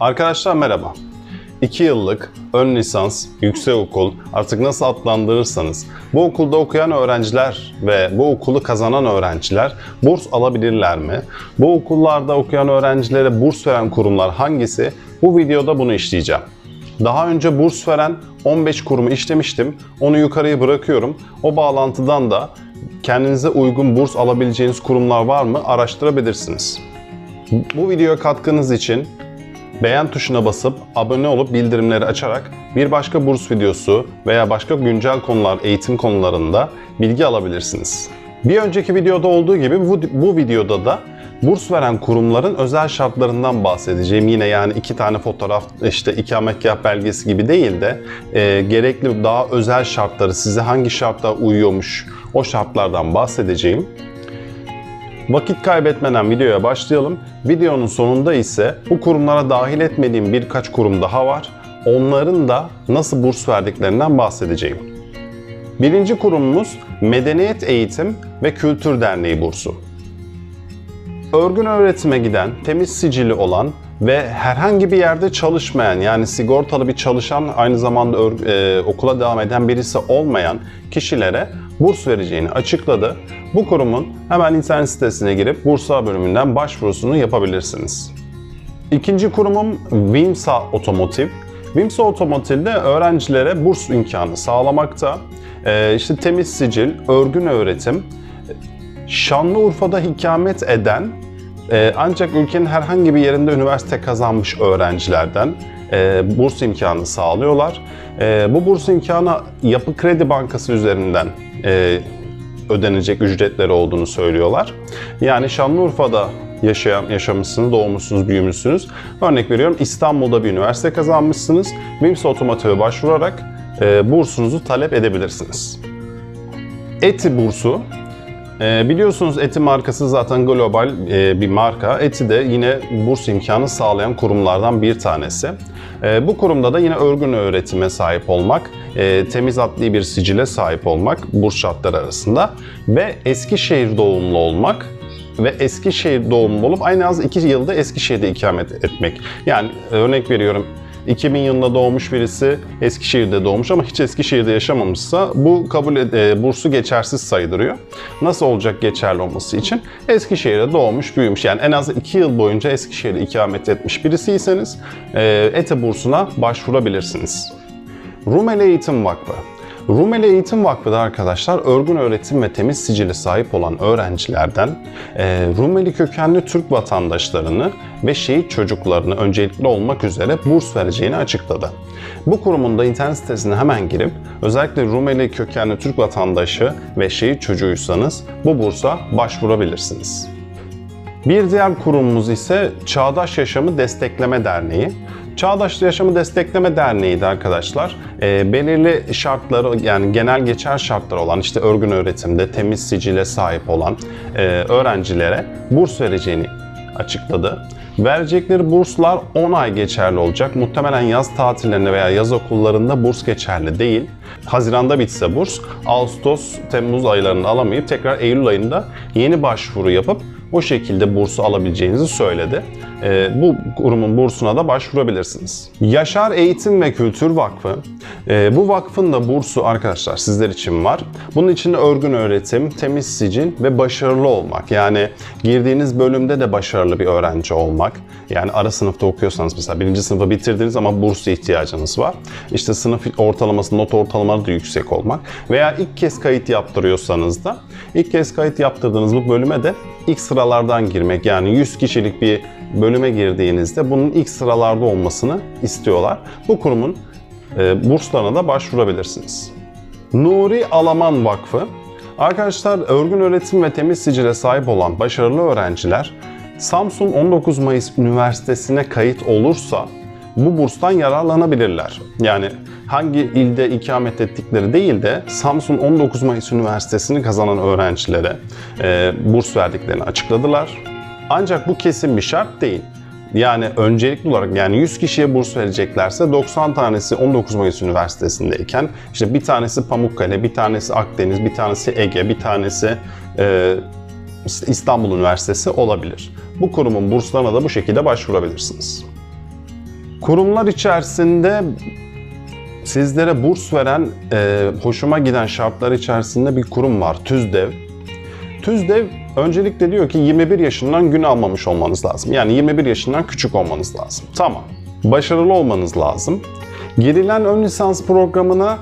Arkadaşlar merhaba. 2 yıllık ön lisans, yüksek okul artık nasıl adlandırırsanız bu okulda okuyan öğrenciler ve bu okulu kazanan öğrenciler burs alabilirler mi? Bu okullarda okuyan öğrencilere burs veren kurumlar hangisi? Bu videoda bunu işleyeceğim. Daha önce burs veren 15 kurumu işlemiştim. Onu yukarıya bırakıyorum. O bağlantıdan da kendinize uygun burs alabileceğiniz kurumlar var mı araştırabilirsiniz. Bu videoya katkınız için beğen tuşuna basıp abone olup bildirimleri açarak bir başka burs videosu veya başka güncel konular, eğitim konularında bilgi alabilirsiniz. Bir önceki videoda olduğu gibi bu, bu videoda da burs veren kurumların özel şartlarından bahsedeceğim. Yine yani iki tane fotoğraf, işte ikametgah belgesi gibi değil de e, gerekli daha özel şartları, size hangi şartlar uyuyormuş o şartlardan bahsedeceğim. Vakit kaybetmeden videoya başlayalım. Videonun sonunda ise bu kurumlara dahil etmediğim birkaç kurum daha var. Onların da nasıl burs verdiklerinden bahsedeceğim. Birinci kurumumuz Medeniyet Eğitim ve Kültür Derneği bursu. Örgün öğretime giden, temiz sicili olan ve herhangi bir yerde çalışmayan yani sigortalı bir çalışan aynı zamanda e, okula devam eden birisi olmayan kişilere burs vereceğini açıkladı. Bu kurumun hemen internet sitesine girip Bursa bölümünden başvurusunu yapabilirsiniz. İkinci kurumum Vimsa Otomotiv. Vimsa Otomotiv'de öğrencilere burs imkanı sağlamakta. Ee, işte temiz sicil, örgün öğretim, Şanlıurfa'da ikamet eden e, ancak ülkenin herhangi bir yerinde üniversite kazanmış öğrencilerden e, burs imkanı sağlıyorlar. E, bu burs imkanı Yapı Kredi Bankası üzerinden e, ödenecek ücretleri olduğunu söylüyorlar. Yani Şanlıurfa'da yaşayan, yaşamışsınız, doğmuşsunuz, büyümüşsünüz. Örnek veriyorum İstanbul'da bir üniversite kazanmışsınız. Vimsa Otomotiv'e başvurarak e, bursunuzu talep edebilirsiniz. ETI bursu ee, biliyorsunuz Eti markası zaten global e, bir marka. Eti de yine burs imkanı sağlayan kurumlardan bir tanesi. Ee, bu kurumda da yine örgün öğretime sahip olmak, e, temiz adli bir sicile sahip olmak burs şartları arasında ve Eskişehir doğumlu olmak ve Eskişehir doğumlu olup aynı az 2 yılda Eskişehir'de ikamet etmek. Yani e, örnek veriyorum 2000 yılında doğmuş birisi Eskişehir'de doğmuş ama hiç Eskişehir'de yaşamamışsa bu kabul e, bursu geçersiz sayılıyor. Nasıl olacak geçerli olması için? Eskişehir'de doğmuş, büyümüş. Yani en az 2 yıl boyunca Eskişehir'de ikamet etmiş birisiyseniz e, ETE bursuna başvurabilirsiniz. Rumeli Eğitim Vakfı. Rumeli Eğitim Vakfı da arkadaşlar örgün öğretim ve temiz sicili sahip olan öğrencilerden e, Rumeli kökenli Türk vatandaşlarını ve şehit çocuklarını öncelikli olmak üzere burs vereceğini açıkladı. Bu kurumun da internet sitesine hemen girip özellikle Rumeli kökenli Türk vatandaşı ve şehit çocuğuysanız bu bursa başvurabilirsiniz. Bir diğer kurumumuz ise Çağdaş Yaşamı Destekleme Derneği. Çağdaş Yaşamı Destekleme Derneği de arkadaşlar e, belirli şartları yani genel geçer şartları olan işte örgün öğretimde temiz sicile sahip olan e, öğrencilere burs vereceğini açıkladı. Verecekleri burslar 10 ay geçerli olacak. Muhtemelen yaz tatillerinde veya yaz okullarında burs geçerli değil. Haziranda bitse burs, Ağustos, Temmuz aylarında alamayıp tekrar Eylül ayında yeni başvuru yapıp o şekilde bursu alabileceğinizi söyledi. Ee, bu kurumun bursuna da başvurabilirsiniz. Yaşar Eğitim ve Kültür Vakfı. Ee, bu vakfın da bursu arkadaşlar sizler için var. Bunun içinde örgün öğretim, temiz sicil ve başarılı olmak. Yani girdiğiniz bölümde de başarılı bir öğrenci olmak. Yani ara sınıfta okuyorsanız mesela birinci sınıfı bitirdiniz ama burs ihtiyacınız var. İşte sınıf ortalaması, not ortalamaları da yüksek olmak. Veya ilk kez kayıt yaptırıyorsanız da ilk kez kayıt yaptırdığınız bu bölüme de ilk sıralardan girmek. Yani 100 kişilik bir bölüme girdiğinizde bunun ilk sıralarda olmasını istiyorlar. Bu kurumun e, burslarına da başvurabilirsiniz. Nuri Alaman Vakfı Arkadaşlar örgün öğretim ve temiz sicile sahip olan başarılı öğrenciler Samsun 19 Mayıs Üniversitesi'ne kayıt olursa bu burstan yararlanabilirler. Yani hangi ilde ikamet ettikleri değil de Samsun 19 Mayıs Üniversitesi'ni kazanan öğrencilere e, burs verdiklerini açıkladılar. Ancak bu kesin bir şart değil. Yani öncelikli olarak yani 100 kişiye burs vereceklerse 90 tanesi 19 Mayıs Üniversitesi'ndeyken işte bir tanesi Pamukkale, bir tanesi Akdeniz, bir tanesi Ege, bir tanesi e, İstanbul Üniversitesi olabilir. Bu kurumun burslarına da bu şekilde başvurabilirsiniz. Kurumlar içerisinde sizlere burs veren, e, hoşuma giden şartlar içerisinde bir kurum var, TÜZDEV. TÜZDEV öncelikle diyor ki 21 yaşından gün almamış olmanız lazım. Yani 21 yaşından küçük olmanız lazım. Tamam. Başarılı olmanız lazım. Girilen ön lisans programına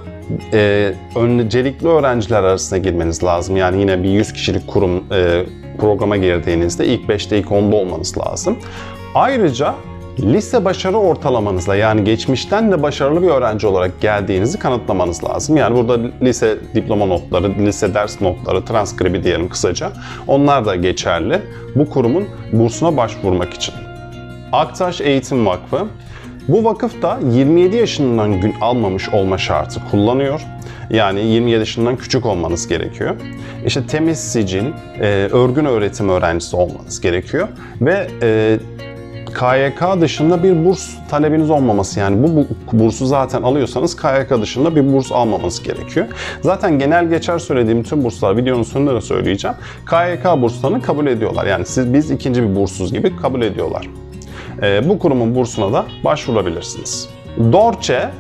e, öncelikli öğrenciler arasına girmeniz lazım. Yani yine bir 100 kişilik kurum e, programa girdiğinizde ilk 5'te ilk 10'da olmanız lazım. Ayrıca lise başarı ortalamanızla yani geçmişten de başarılı bir öğrenci olarak geldiğinizi kanıtlamanız lazım. Yani burada lise diploma notları, lise ders notları, transkribi diyelim kısaca. Onlar da geçerli bu kurumun bursuna başvurmak için. Aktaş Eğitim Vakfı bu vakıf da 27 yaşından gün almamış olma şartı kullanıyor. Yani 27 yaşından küçük olmanız gerekiyor. İşte temiz sicil, e, örgün öğretim öğrencisi olmanız gerekiyor. Ve e, KYK dışında bir burs talebiniz olmaması yani bu, bu bursu zaten alıyorsanız KYK dışında bir burs almamanız gerekiyor. Zaten genel geçer söylediğim tüm burslar videonun sonunda da söyleyeceğim. KYK burslarını kabul ediyorlar. Yani siz biz ikinci bir bursuz gibi kabul ediyorlar. Ee, bu kurumun bursuna da başvurabilirsiniz. Dorçe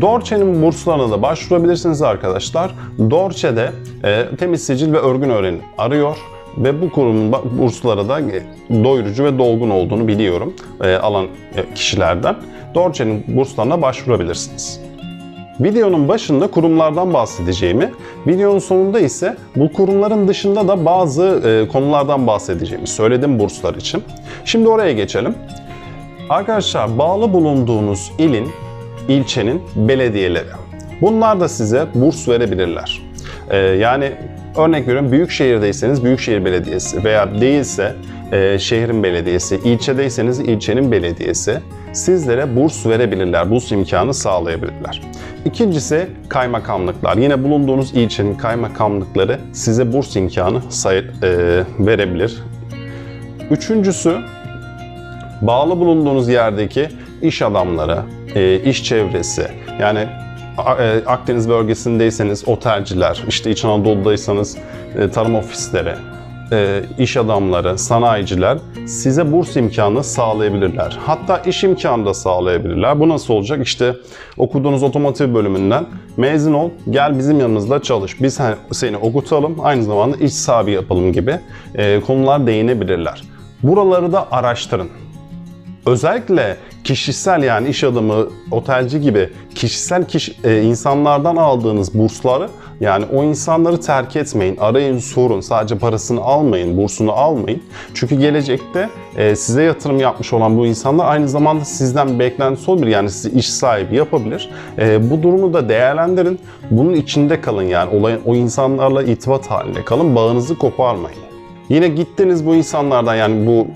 Dorçe'nin burslarına da başvurabilirsiniz arkadaşlar. Dorçe'de e, temiz sicil ve örgün öğrenim arıyor ve bu kurumun bursları da e, doyurucu ve dolgun olduğunu biliyorum e, alan e, kişilerden. Dorçe'nin burslarına başvurabilirsiniz. Videonun başında kurumlardan bahsedeceğimi, videonun sonunda ise bu kurumların dışında da bazı e, konulardan bahsedeceğimi söyledim burslar için. Şimdi oraya geçelim. Arkadaşlar bağlı bulunduğunuz ilin, ilçenin belediyeleri. Bunlar da size burs verebilirler. Ee, yani örnek veriyorum büyük şehirdeyseniz büyükşehir belediyesi veya değilse e, şehrin belediyesi, ilçedeyseniz ilçenin belediyesi sizlere burs verebilirler, burs imkanı sağlayabilirler. İkincisi kaymakamlıklar. Yine bulunduğunuz ilçenin kaymakamlıkları size burs imkanı say- e, verebilir. Üçüncüsü bağlı bulunduğunuz yerdeki iş adamları, e, iş çevresi yani Akdeniz bölgesindeyseniz otelciler, işte İç Anadolu'daysanız e, tarım ofisleri, e, iş adamları, sanayiciler size burs imkanı sağlayabilirler. Hatta iş imkanı da sağlayabilirler. Bu nasıl olacak? İşte okuduğunuz otomotiv bölümünden mezun ol, gel bizim yanımızda çalış. Biz seni okutalım, aynı zamanda iş sahibi yapalım gibi e, konular değinebilirler. Buraları da araştırın. Özellikle kişisel yani iş adamı, otelci gibi kişisel kişi, e, insanlardan aldığınız bursları yani o insanları terk etmeyin. Arayın, sorun. Sadece parasını almayın, bursunu almayın. Çünkü gelecekte e, size yatırım yapmış olan bu insanlar aynı zamanda sizden beklentisi olabilir. Yani sizi iş sahibi yapabilir. E, bu durumu da değerlendirin. Bunun içinde kalın yani. Olayın, o insanlarla irtibat halinde kalın. Bağınızı koparmayın. Yine gittiniz bu insanlardan yani bu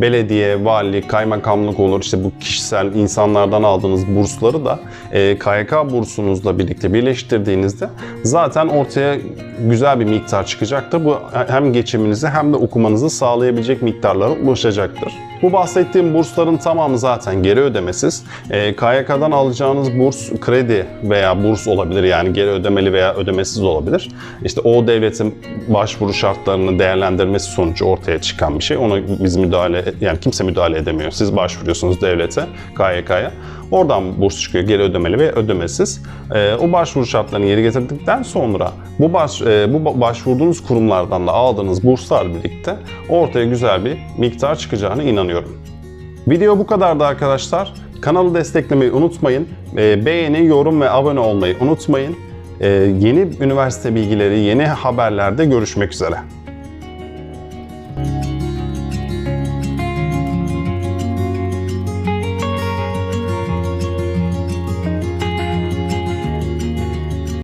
belediye, vali, kaymakamlık olur işte bu kişisel insanlardan aldığınız bursları da e, KYK bursunuzla birlikte birleştirdiğinizde zaten ortaya güzel bir miktar çıkacaktır. Bu hem geçiminizi hem de okumanızı sağlayabilecek miktarlara ulaşacaktır. Bu bahsettiğim bursların tamamı zaten geri ödemesiz. E, KYK'dan alacağınız burs kredi veya burs olabilir yani geri ödemeli veya ödemesiz olabilir. İşte o devletin başvuru şartlarını değerlendirmesi sonucu ortaya çıkan bir şey. Ona biz müdahale yani kimse müdahale edemiyor. Siz başvuruyorsunuz devlete, KYK'ya. Oradan burs çıkıyor geri ödemeli ve ödemesiz. E, o başvuru şartlarını geri getirdikten sonra bu baş, e, bu ba- başvurduğunuz kurumlardan da aldığınız burslar birlikte ortaya güzel bir miktar çıkacağına inanıyorum. Video bu kadardı arkadaşlar. Kanalı desteklemeyi unutmayın. E, beğeni, yorum ve abone olmayı unutmayın. E, yeni üniversite bilgileri, yeni haberlerde görüşmek üzere.